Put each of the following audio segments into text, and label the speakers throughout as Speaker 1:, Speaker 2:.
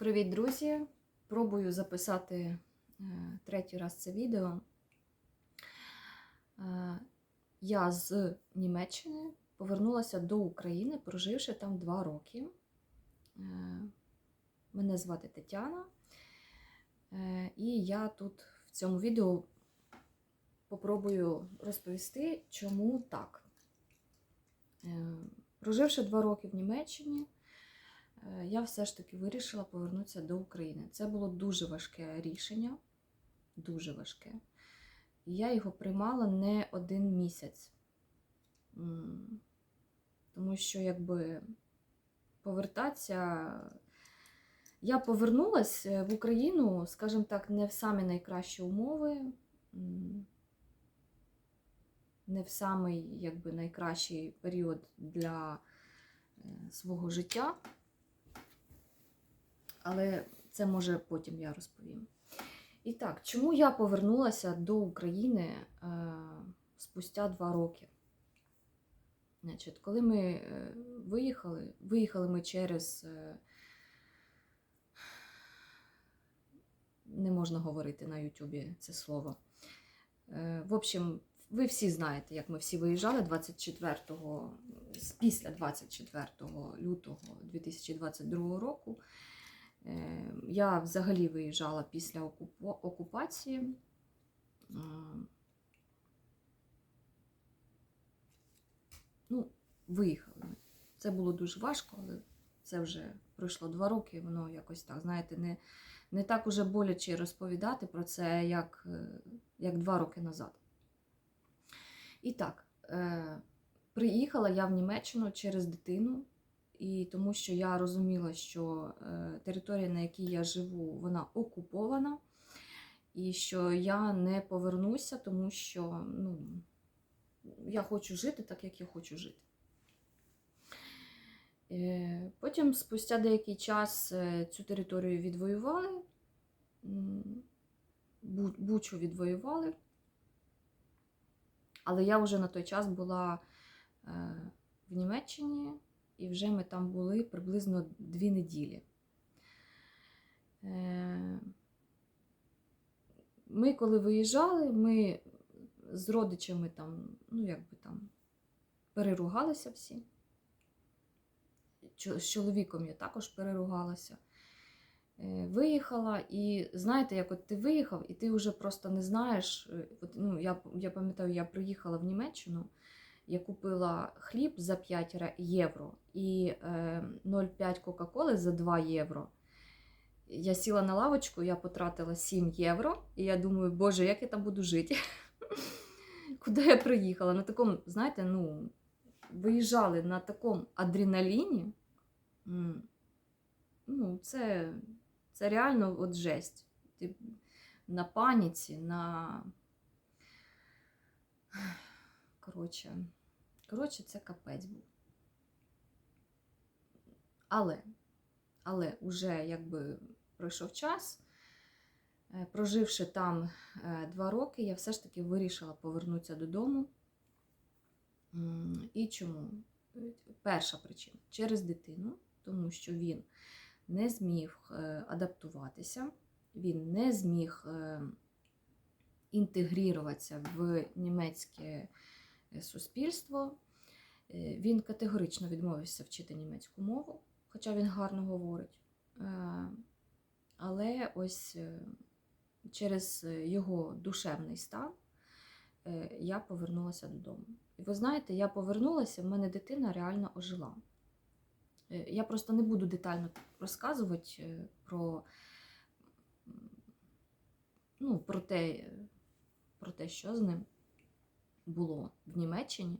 Speaker 1: Привіт, друзі! Пробую записати е, третій раз це відео. Е, Я з Німеччини повернулася до України, проживши там два роки. Е, Мене звати Тетяна, і я тут в цьому відео попробую розповісти, чому так. Проживши два роки в Німеччині, я все ж таки вирішила повернутися до України. Це було дуже важке рішення, дуже важке. Я його приймала не один місяць. Тому що, якби повертатися. Я повернулась е, в Україну, скажімо так, не в самі найкращі умови, не в самий якби, найкращий період для е, свого життя. Але це може потім я розповім. І так, чому я повернулася до України е, спустя два роки? Значить, коли ми е, виїхали, виїхали ми через. Е, не можна говорити на Ютубі це слово. Е, в общем, ви всі знаєте, як ми всі виїжджали 24-го, після 24 лютого 2022 року. Е, Я взагалі виїжджала після окупації. Е, Ну, виїхали. Це було дуже важко, але це вже пройшло два роки, воно якось так, знаєте, не, не так уже боляче розповідати про це, як, е, як два роки назад. І так, е, приїхала я в Німеччину через дитину, і тому що я розуміла, що е, територія, на якій я живу, вона окупована, і що я не повернуся, тому що ну, я хочу жити так, як я хочу жити. Е, Потім, спустя деякий час, е, цю територію відвоювали, Бучу відвоювали. Але я вже на той час була в Німеччині, і вже ми там були приблизно дві неділі. Е, Ми, коли виїжджали, ми з родичами там, ну як би там, переругалися всі. З чоловіком я також переругалася. Е, Виїхала, і знаєте, як от ти виїхав, і ти вже просто не знаєш. е, От, ну, я, я пам'ятаю, я приїхала в Німеччину, я купила хліб за 5 євро і е, 0,5 Кока-Коли за 2 євро. Я сіла на лавочку, я потратила 7 євро, і я думаю, боже, як я там буду жити? Куди я приїхала? На такому, знаєте, ну, виїжджали на такому адреналіні. Ну, це, це реально от жесть. Ти на паніці, на. Коротше, коротше, це капець був. Але, але уже якби пройшов час, е, проживши там е, два роки, я все ж таки вирішила повернутися додому. І чому? Перша причина через дитину, тому що він не зміг е, адаптуватися, він не зміг інтегруватися в німецьке суспільство. Е, Він категорично відмовився вчити німецьку мову, хоча він гарно говорить. Е, Але ось е, через його душевний стан я повернулася додому. І ви знаєте, я повернулася, в мене дитина реально ожила. Я просто не буду детально розказувати про, ну, про, те, про те, що з ним було в Німеччині.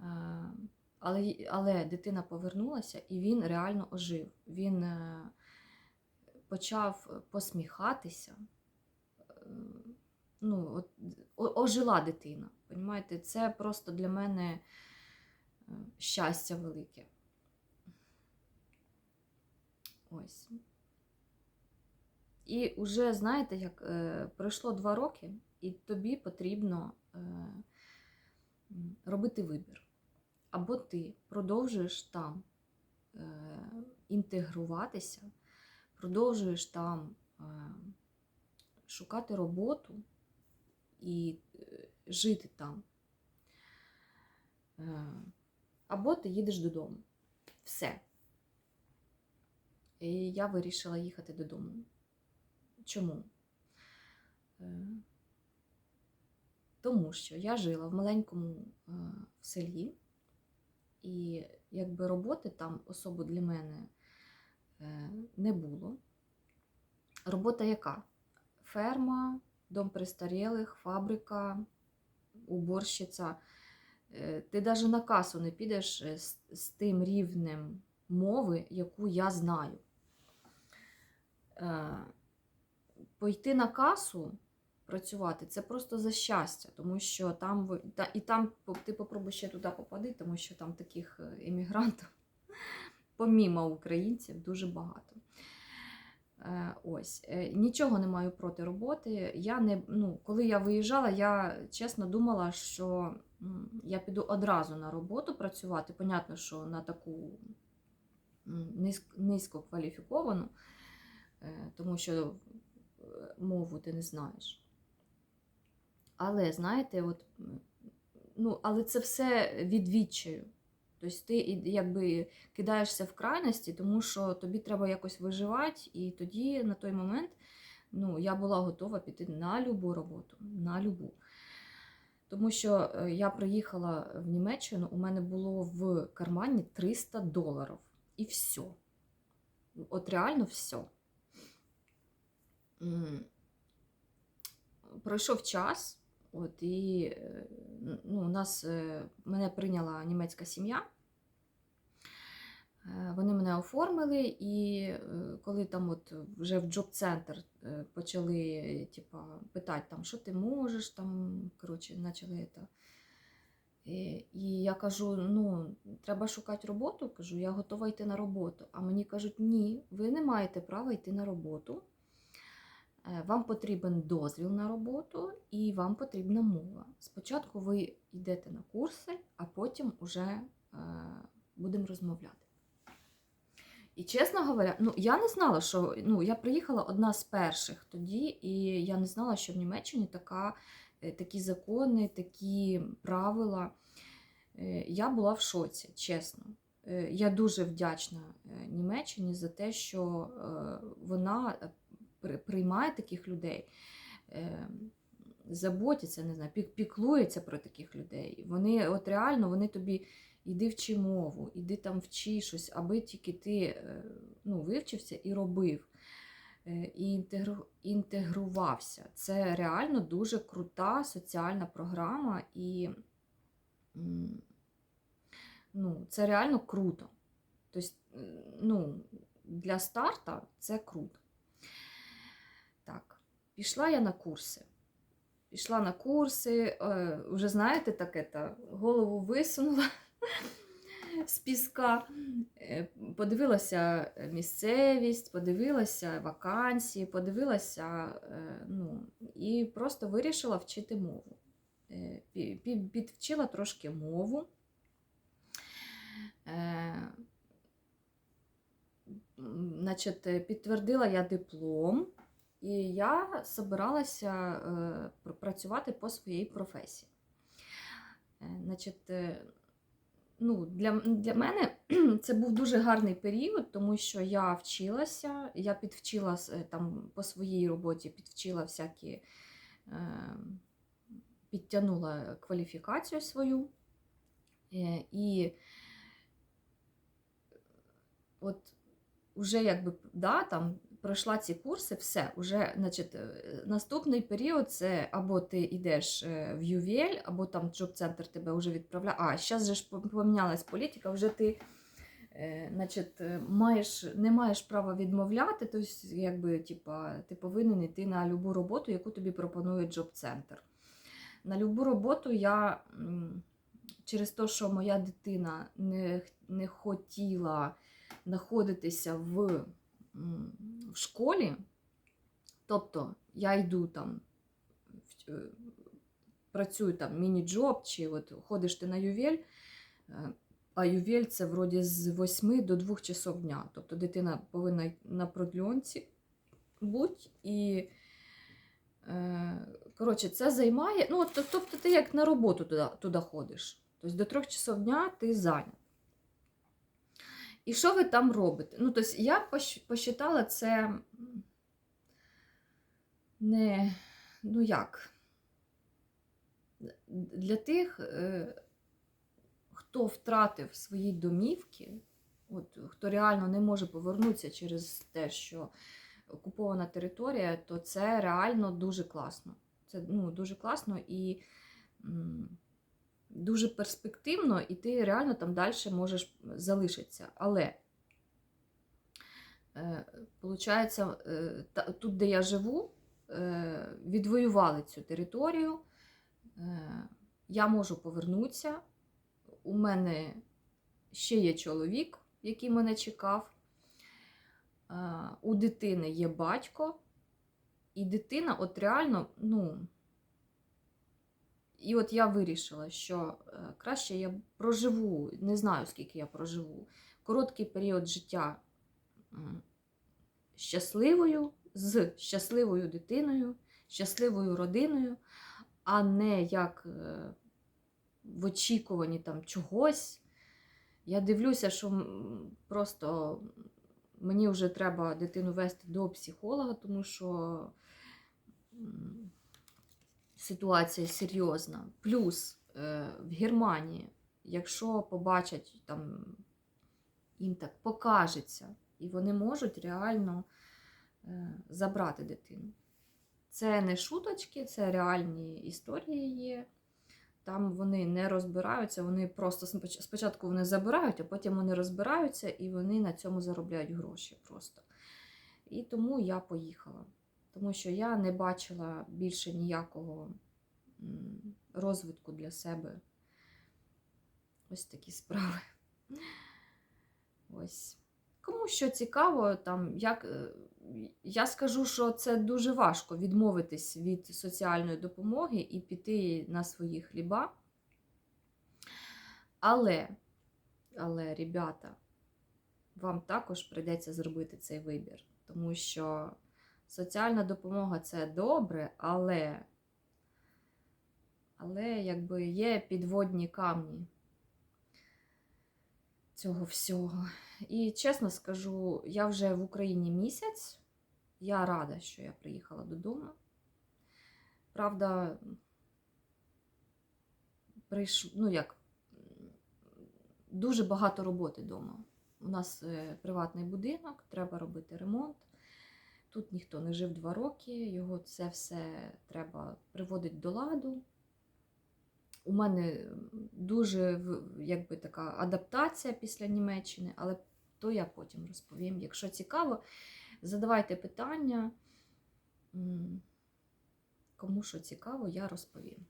Speaker 1: Е, Але, але дитина повернулася і він реально ожив. Він е, почав посміхатися. Е, Ну, от, ожила дитина. Понімаєте? Це просто для мене щастя велике. Ось. І вже, знаєте, як пройшло два роки, і тобі потрібно робити вибір. Або ти продовжуєш там е, інтегруватися, продовжуєш там е, шукати роботу і е, жити там. Е, Або ти їдеш додому. Все. І я вирішила їхати додому. Чому? Тому що я жила в маленькому е, селі, і якби роботи там особо для мене е, не було. Робота яка? Ферма, дом престарілих, фабрика, уборщиця. Е, Ти навіть на касу не підеш з, з тим рівнем мови, яку я знаю. Пойти на касу працювати це просто за щастя, тому що там ви- та, і там ти попробуй ще туди попади, тому що там таких е, іммігрантів, помімо українців, дуже багато. Е, Ось Е, нічого не маю проти роботи. Я не, ну, коли я виїжджала, я чесно думала, що я піду одразу на роботу працювати. Понятно, що на таку низько кваліфіковану, тому що мову ти не знаєш. Але знаєте, от, ну, але це все від відчаю. Тобто ти якби кидаєшся в крайності, тому що тобі треба якось виживати, і тоді на той момент ну, я була готова піти на любу роботу, на любу. Тому що е, я приїхала в Німеччину, у мене було в кармані 300 доларів. І все. От реально все. Пройшов час, от і е, ну, у нас е, мене прийняла німецька сім'я. Е, Вони мене оформили, і коли там от вже в джоб-центр почали типа, питати, там, що ти можеш, там, коротше, почали це. І, і я кажу: ну, треба шукати роботу. Кажу, я готова йти на роботу. А мені кажуть, ні, ви не маєте права йти на роботу. Е, Вам потрібен дозвіл на роботу і вам потрібна мова. Спочатку ви йдете на курси, а потім вже е, будемо розмовляти. І чесно говоря, ну я не знала, що ну, я приїхала одна з перших тоді, і я не знала, що в Німеччині така, е, такі закони, такі правила. Я була в шоці, чесно. Я дуже вдячна Німеччині за те, що вона приймає таких людей, е, заботиться, не знаю, пік- піклується про таких людей. Вони от реально вони тобі іди вчи мову, іди там вчи щось, аби тільки ти е, ну, вивчився і робив. е, І інтегрувався. Це реально дуже крута соціальна програма, і ну, це реально круто. Тобто, ну, для старта це круто. Пішла я на курси. Пішла на курси, е, вже знаєте, таке та голову висунула з піска, е, подивилася місцевість, подивилася вакансії, подивилася, е, ну, і просто вирішила вчити мову. Пі- пі- Підвчила трошки мову. Значить, підтвердила я диплом, і я собиралася е, працювати по своїй професії. Е, Значить, е, ну, для, для мене це був дуже гарний період, тому що я вчилася, я підвчила там по своїй роботі, підвчила всякі, підтягнула кваліфікацію свою. І от уже якби да, там пройшла ці курси, все, уже, значить, е, наступний період це або ти йдеш е, в Ювель, або там джоб-центр тебе вже відправляє. А, зараз же ж пом- помінялась політика, вже ти е, значить, маєш, не маєш права відмовляти, тобто, якби, типа, ти повинен йти на любу роботу, яку тобі пропонує джоб-центр. На любу роботу я через те, що моя дитина не, не хотіла знаходитися в, в школі, тобто я йду там, е, працюю там міні-джоб, чи от ходиш ти на ювель, е, а ювель це вроді з 8 до 2 часов дня. Тобто дитина повинна на продльонці бути і. Е, коротше, це займає. Ну, тобто, ти як на роботу туди, туди ходиш. Тобто до 3 часов дня ти зайнят. І що ви там робите? Ну, тобто, я посчитала це не, ну як, для тих, е, хто втратив свої домівки, от, хто реально не може повернутися через те, що окупована територія, то це реально дуже класно. Це ну, дуже класно і дуже перспективно, і ти реально там далі можеш залишитися. Але, е, е, тут, де я живу, е, відвоювали цю територію. Я можу повернутися. У мене ще є чоловік, який мене чекав. У дитини є батько, і дитина, от реально, ну. І от я вирішила, що е, краще я проживу, не знаю, скільки я проживу, короткий період життя щасливою, з щасливою дитиною, щасливою родиною, а не як е, в очікуванні там чогось. Я дивлюся, що просто мені вже треба дитину вести до психолога, тому що ситуація серйозна. Плюс е, в Германії, якщо побачать там, їм так покажеться, і вони можуть реально е, забрати дитину. Це не шуточки, це реальні історії є. Там вони не розбираються, вони просто спочатку вони забирають, а потім вони розбираються і вони на цьому заробляють гроші просто. І тому я поїхала. Тому що я не бачила більше ніякого розвитку для себе. Ось такі справи. Ось. Кому що цікаво, там, як, е, я скажу, що це дуже важко відмовитись від соціальної допомоги і піти на свої хліба. Але, але, ребята, вам також прийдеться зробити цей вибір, тому що соціальна допомога це добре, але, але якби є підводні камні цього всього. І чесно скажу, я вже в Україні місяць. Я рада, що я приїхала додому. Правда, прийш... ну як, дуже багато роботи вдома. У нас е, приватний будинок, треба робити ремонт. Тут ніхто не жив два роки, його це все треба приводити до ладу. У мене дуже якби така адаптація після Німеччини, але то я потім розповім. Якщо цікаво, задавайте питання. Кому що цікаво, я розповім.